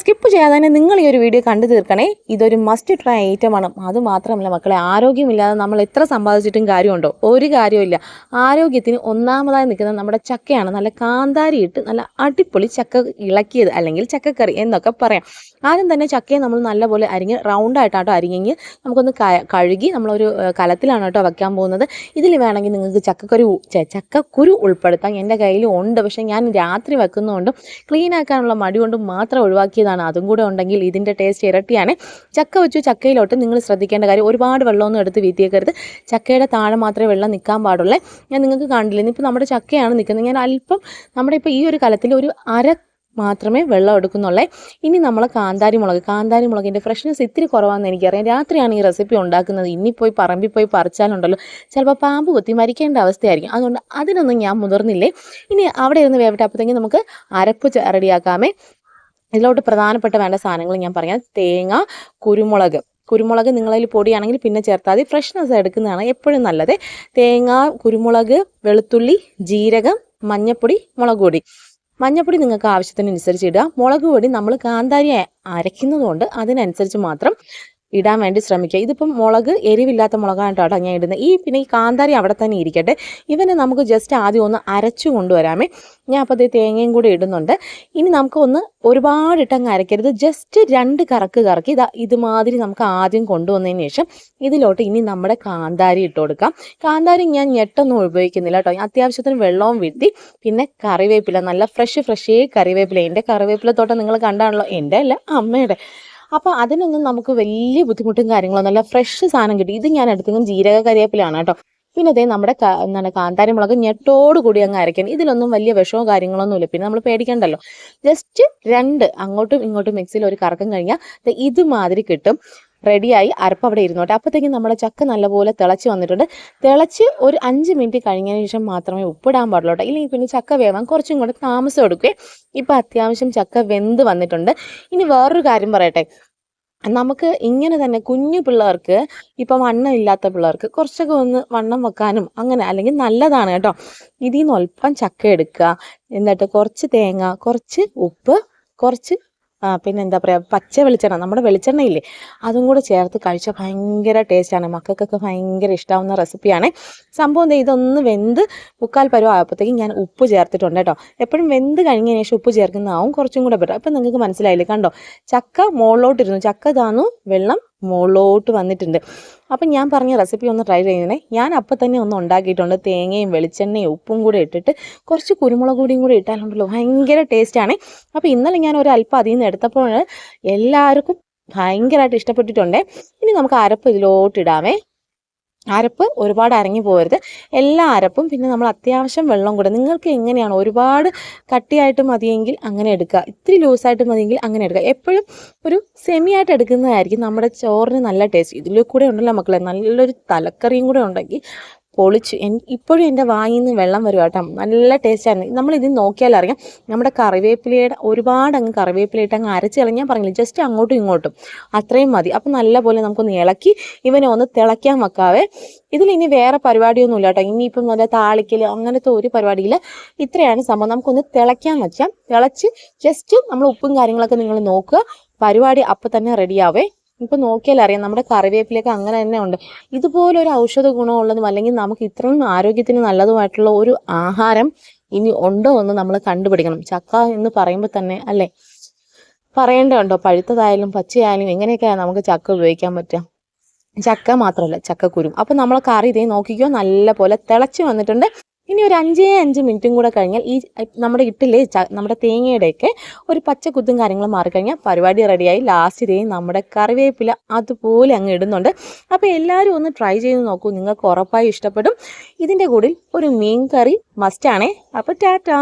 Skip ചെയ്യാതെ തന്നെ നിങ്ങൾ ഈ ഒരു വീഡിയോ കണ്ടു തീർക്കണേ. ഇതൊരു മസ്റ്റ് ട്രൈ ഐറ്റമാണ് അത് മാത്രമല്ല മക്കളെ ആരോഗ്യമില്ലാതെ നമ്മൾ എത്ര സമ്പാദിച്ചിട്ടും കാര്യമുണ്ടോ? ഒരു കാര്യമില്ല ആരോഗ്യത്തിന് ഒന്നാമതായി നിൽക്കുന്നത് നമ്മുടെ ചക്കയാണ്. നല്ല കാന്താരി ഇട്ട് നല്ല അടിപൊളി ചക്ക ഇളക്കിയത് അല്ലെങ്കിൽ ചക്കക്കറി എന്നൊക്കെ പറയാം. ആദ്യം തന്നെ ചക്കയെ നമ്മൾ നല്ലപോലെ അരിഞ്ഞ് റൗണ്ടായിട്ടാട്ടോ അരിഞ്ഞെങ്കിൽ നമുക്കൊന്ന് കഴുകി നമ്മളൊരു കലത്തിലാണ് കേട്ടോ വയ്ക്കാൻ പോകുന്നത്. ഇതിൽ വേണമെങ്കിൽ നിങ്ങൾക്ക് ചക്കക്കുരു ചക്കക്കുരു ഉൾപ്പെടുത്താം. എന്റെ കയ്യിൽ ഉണ്ട്. പക്ഷേ ഞാൻ രാത്രി വെക്കുന്നതുകൊണ്ടും ക്ലീൻ ആക്കാനുള്ള മടി കൊണ്ടും മാത്രം ഒഴിവാക്കിയതാണ് അതും കൂടെ ഉണ്ടെങ്കിൽ ഇതിന്റെ ടേസ്റ്റ് ഇരട്ടിയാണ്. ചക്ക വെച്ചു ചക്കയിലോട്ട് നിങ്ങൾ ശ്രദ്ധിക്കേണ്ട കാര്യം ഒരുപാട് വെള്ളമൊന്നും എടുത്ത് വീത്തിയേക്കരുത്. ചക്കയുടെ താഴെ മാത്രമേ വെള്ളം നിൽക്കാൻ പാടുള്ളൂ. ഞാൻ നിങ്ങൾക്ക് കാണില്ല ഇനിയിപ്പോൾ നമ്മുടെ ചക്കയാണ് നിൽക്കുന്നത്. ഞാൻ അല്പം നമ്മുടെ ഇപ്പോൾ ഈ ഒരു കലത്തിൽ ഒരു അര മാത്രമേ വെള്ളം എടുക്കുന്നുള്ളേ. ഇനി നമ്മൾ കാന്താരി മുളക്. കാന്താരി മുളകിന്റെ ഫ്രഷ്നെസ് ഇത്തിരി കുറവാണെന്ന് എനിക്കറിയാം. രാത്രിയാണ് ഈ റെസിപ്പി ഉണ്ടാക്കുന്നത്. ഇനി പോയി പറമ്പിൽ പോയി പറിച്ചാലുണ്ടല്ലോ. ചിലപ്പോൾ പാമ്പ് കുത്തി മരിക്കേണ്ട അവസ്ഥയായിരിക്കും. അതുകൊണ്ട് അതിനൊന്നും ഞാൻ മുതിർന്നില്ലേ. ഇനി അവിടെ ഇരുന്ന് വേവട്ടെ അപ്പോഴത്തേക്കും നമുക്ക് അരപ്പ് റെഡിയാക്കാമേ ഇതിലോട്ട് പ്രധാനപ്പെട്ട വേണ്ട സാധനങ്ങൾ ഞാൻ പറയാം. തേങ്ങ കുരുമുളക്. കുരുമുളക് നിങ്ങളതിൽ പൊടിയാണെങ്കിൽ പിന്നെ ചേർത്താൽ മതി. ഫ്രഷ്നെസ് എടുക്കുന്നതാണ് എപ്പോഴും നല്ലത്. തേങ്ങ കുരുമുളക് വെളുത്തുള്ളി ജീരകം മഞ്ഞപ്പൊടി മുളക് പൊടി. മഞ്ഞപ്പൊടി നിങ്ങൾക്ക് ആവശ്യത്തിനനുസരിച്ച് ഇടുക. മുളക് പൊടി നമ്മൾ കാന്താരി അരയ്ക്കുന്നതുകൊണ്ട് അതിനനുസരിച്ച് മാത്രം ഇടാൻ വേണ്ടി ശ്രമിക്കുക. ഇതിപ്പം മുളക് എരിവില്ലാത്ത മുളകാണ് കേട്ടോ ഞാൻ ഇടുന്നത്. ഈ പിന്നെ ഈ കാന്താരി അവിടെ തന്നെ ഇരിക്കട്ടെ. ഇവനെ നമുക്ക് ജസ്റ്റ് ആദ്യം ഒന്ന് അരച്ചു കൊണ്ടുവരാമേ. ഞാൻ അപ്പോൾ ഈ തേങ്ങയും കൂടി ഇടുന്നുണ്ട്. ഇനി നമുക്ക് ഒന്ന് ഒരുപാട് ഇട്ടങ്ങ് അരക്കരുത്. ജസ്റ്റ് രണ്ട് കറക്ക് കറക്കി ഇതാ ഇതുമാതിരി നമുക്ക് ആദ്യം കൊണ്ടുവന്നതിന് ശേഷം ഇതിലോട്ട് ഇനി നമ്മുടെ കാന്താരി ഇട്ട് കൊടുക്കാം. കാന്താരി ഞാൻ ഞെട്ടൊന്നും ഉപയോഗിക്കുന്നില്ല കേട്ടോ. അത്യാവശ്യത്തിന് വെള്ളവും വീഴ്ത്തി പിന്നെ കറിവേപ്പില നല്ല ഫ്രഷ് ഫ്രഷേ കറിവേപ്പില. എന്റെ കറിവേപ്പില തോട്ടം നിങ്ങൾ കണ്ടാണല്ലോ. എന്റെ അല്ല അമ്മയുടെ. അപ്പോൾ അതിനൊന്നും നമുക്ക് വലിയ ബുദ്ധിമുട്ടും കാര്യങ്ങളൊന്നുമല്ല ഫ്രഷ് സാധനം കിട്ടി. ഇത് ഞാൻ എടുത്തെങ്കിലും ജീരക കരിയേപ്പിലാണ് കേട്ടോ. പിന്നെ അതേ നമ്മുടെ എന്താണ് കാന്താരി മുളക് ഞെട്ടോട് കൂടി അങ്ങ് അരയ്ക്കണം. ഇതിലൊന്നും വലിയ വിഷമോ കാര്യങ്ങളൊന്നും ഇല്ല. പിന്നെ നമ്മൾ പേടിക്കണ്ടല്ലോ. ജസ്റ്റ് രണ്ട് അങ്ങോട്ടും ഇങ്ങോട്ടും മിക്സിയിൽ ഒരു കറക്കം കഴിഞ്ഞാൽ ഇതുമാതിരി കിട്ടും. റെഡിയായി അരപ്പ് അവിടെ ഇരുന്നോട്ടെ. അപ്പോഴത്തേക്കും നമ്മുടെ ചക്ക നല്ലപോലെ തിളച്ച് വന്നിട്ടുണ്ട്. തിളച്ച് ഒരു അഞ്ച് മിനിറ്റ് കഴിഞ്ഞതിന് ശേഷം മാത്രമേ ഉപ്പിടാൻ പാടുള്ളൂ ഇല്ലെങ്കിൽ പിന്നെ ചക്ക വേവാൻ കുറച്ചും കൂടെ താമസം എടുക്കുകയെ ഇപ്പം അത്യാവശ്യം ചക്ക വെന്ത് വന്നിട്ടുണ്ട്. ഇനി വേറൊരു കാര്യം പറയട്ടെ. നമുക്ക് ഇങ്ങനെ തന്നെ കുഞ്ഞു പിള്ളേർക്ക് ഇപ്പം വണ്ണം ഇല്ലാത്ത പിള്ളേർക്ക് കുറച്ചൊക്കെ ഒന്ന് വണ്ണം വെക്കാനും അങ്ങനെ അല്ലെങ്കിൽ നല്ലതാണ് കേട്ടോ. ഇതിൽ നിന്ന് ചക്ക എടുക്കുക എന്നിട്ട് കുറച്ച് തേങ്ങ കുറച്ച് ഉപ്പ് കുറച്ച് പിന്നെ എന്താ പറയുക പച്ച വെളിച്ചെണ്ണ നമ്മുടെ വെളിച്ചെണ്ണ ഇല്ലേ അതും കൂടെ ചേർത്ത് കഴിച്ചാൽ ഭയങ്കര ടേസ്റ്റാണ്. മക്കൾക്കൊക്കെ ഭയങ്കര ഇഷ്ടമാവുന്ന റെസിപ്പിയാണ്. സംഭവം ഇതൊന്ന് വെന്ത് മുക്കാൽ പരുവം ആയപ്പോഴത്തേക്കും ഞാൻ ഉപ്പ് ചേർത്തിട്ടുണ്ട് കേട്ടോ. എപ്പോഴും വെന്ത് കഴിഞ്ഞതിന് ശേഷം ഉപ്പ് ചേർക്കുന്നതാവും കുറച്ചും കൂടെ ബെറ്റർ. അപ്പം നിങ്ങൾക്ക് മനസ്സിലായില്ലേ? കണ്ടോ ചക്ക മുകളിലോട്ടിരുന്നു ചക്ക താന്നു വെള്ളം മുകളിലോട്ട് വന്നിട്ടുണ്ട്. അപ്പം ഞാൻ പറഞ്ഞ റെസിപ്പി ഒന്ന് ട്രൈ ചെയ്യണേ. ഞാൻ അപ്പം തന്നെ ഒന്ന് ഉണ്ടാക്കിയിട്ടുണ്ട്. തേങ്ങയും വെളിച്ചെണ്ണയും ഉപ്പും കൂടെ ഇട്ടിട്ട് കുറച്ച് കുരുമുളക് പൊടിയും കൂടി ഇട്ടാലുണ്ടല്ലോ. ഭയങ്കര ടേസ്റ്റാണ് അപ്പോൾ ഇന്നലെ ഞാൻ ഒരു അല്പം അതിൽ നിന്ന് എടുത്തപ്പോൾ എല്ലാവർക്കും ഭയങ്കരമായിട്ട് ഇഷ്ടപ്പെട്ടിട്ടുണ്ട്. ഇനി നമുക്ക് അരപ്പ് ഇതിലോട്ട് ഇടാമേ. അരപ്പ് ഒരുപാട് അരങ്ങി പോകരുത് എല്ലാ അരപ്പും പിന്നെ നമ്മൾ അത്യാവശ്യം വെള്ളം കൂടെ നിങ്ങൾക്ക് എങ്ങനെയാണ് ഒരുപാട് കട്ടിയായിട്ട് മതിയെങ്കിൽ അങ്ങനെ എടുക്കുക. ഇത്തിരി ലൂസായിട്ട് മതിയെങ്കിൽ അങ്ങനെ എടുക്കുക. എപ്പോഴും ഒരു സെമി ആയിട്ട് എടുക്കുന്നതായിരിക്കും നമ്മുടെ ചോറിന് നല്ല ടേസ്റ്റ് ഇതിൽ കൂടെ ഉണ്ടല്ലോ മക്കളെ. നല്ലൊരു തലക്കറിയും കൂടെ ഉണ്ടെങ്കിൽ പൊളിച്ചു. ഇപ്പോഴും എന്റെ വായിൽ നിന്ന് വെള്ളം വരും കേട്ടോ. നല്ല ടേസ്റ്റാണ് നമ്മൾ ഇത് നോക്കിയാൽ അറിയാം. നമ്മുടെ കറിവേപ്പിലയുടെ ഒരുപാട് അങ്ങ് കറിവേപ്പിലയിട്ട് അങ്ങ് അരച്ച് കളഞ്ഞാൽ പറഞ്ഞില്ല ജസ്റ്റ് അങ്ങോട്ടും ഇങ്ങോട്ടും. അത്രയും മതി. അപ്പം നല്ല പോലെ നമുക്കൊന്ന് ഇളക്കി ഇവനെ ഒന്ന് തിളയ്ക്കാൻ വെക്കാവേ. ഇതിലിനി വേറെ പരിപാടിയൊന്നും ഇല്ല കേട്ടോ. ഇനിയിപ്പം നല്ല താളിക്കൽ അങ്ങനത്തെ ഒരു പരിപാടിയില്ല. ഇത്രയാണ് സംഭവം. നമുക്കൊന്ന് തിളയ്ക്കാൻ വെച്ചാൽ തിളച്ച് ജസ്റ്റ് നമ്മൾ ഉപ്പും കാര്യങ്ങളൊക്കെ നിങ്ങൾ നോക്കുക. പരിപാടി അപ്പം തന്നെ റെഡിയാവേ ഇപ്പം നോക്കിയാൽ അറിയാം. നമ്മുടെ കറിവേപ്പിലൊക്കെ അങ്ങനെ തന്നെ ഉണ്ട്. ഇതുപോലെ ഒരു ഔഷധ ഗുണമുള്ളതും അല്ലെങ്കിൽ നമുക്ക് ഇത്രയും ആരോഗ്യത്തിന് നല്ലതുമായിട്ടുള്ള ഒരു ആഹാരം ഇനി ഉണ്ടോ എന്ന് നമ്മൾ കണ്ടുപിടിക്കണം. ചക്ക എന്ന് പറയുമ്പോൾ തന്നെ അല്ലേ? പറയേണ്ടതുണ്ടോ? പഴുത്തതായാലും പച്ചയായാലും എങ്ങനെയൊക്കെയാണ് നമുക്ക് ചക്ക ഉപയോഗിക്കാൻ പറ്റുക? ചക്ക മാത്രമല്ല ചക്കക്കുരും. അപ്പം നമ്മൾ കറി ഇതേ നോക്കിക്കോ നല്ല പോലെ തിളച്ച് വന്നിട്ടുണ്ട്. ഇനി ഒരു അഞ്ചേ അഞ്ച് മിനിറ്റും കൂടെ കഴിഞ്ഞാൽ ഈ നമ്മുടെ ഇട്ടില്ലേ ച നമ്മുടെ തേങ്ങയുടെയൊക്കെ ഒരു പച്ച കുത്തും കാര്യങ്ങളും മാറിക്കഴിഞ്ഞാൽ പരിപാടി റെഡിയായി. ലാസ്റ്റ് ഇതേ നമ്മുടെ കറിവേപ്പില അതുപോലെ അങ്ങ് ഇടുന്നുണ്ട്. അപ്പോൾ എല്ലാവരും ഒന്ന് ട്രൈ ചെയ്ത് നോക്കൂ. നിങ്ങൾക്ക് ഉറപ്പായി ഇഷ്ടപ്പെടും. ഇതിന്റെ കൂടെ ഒരു മീൻ കറി മസ്റ്റാണേ അപ്പോൾ ടാറ്റാ.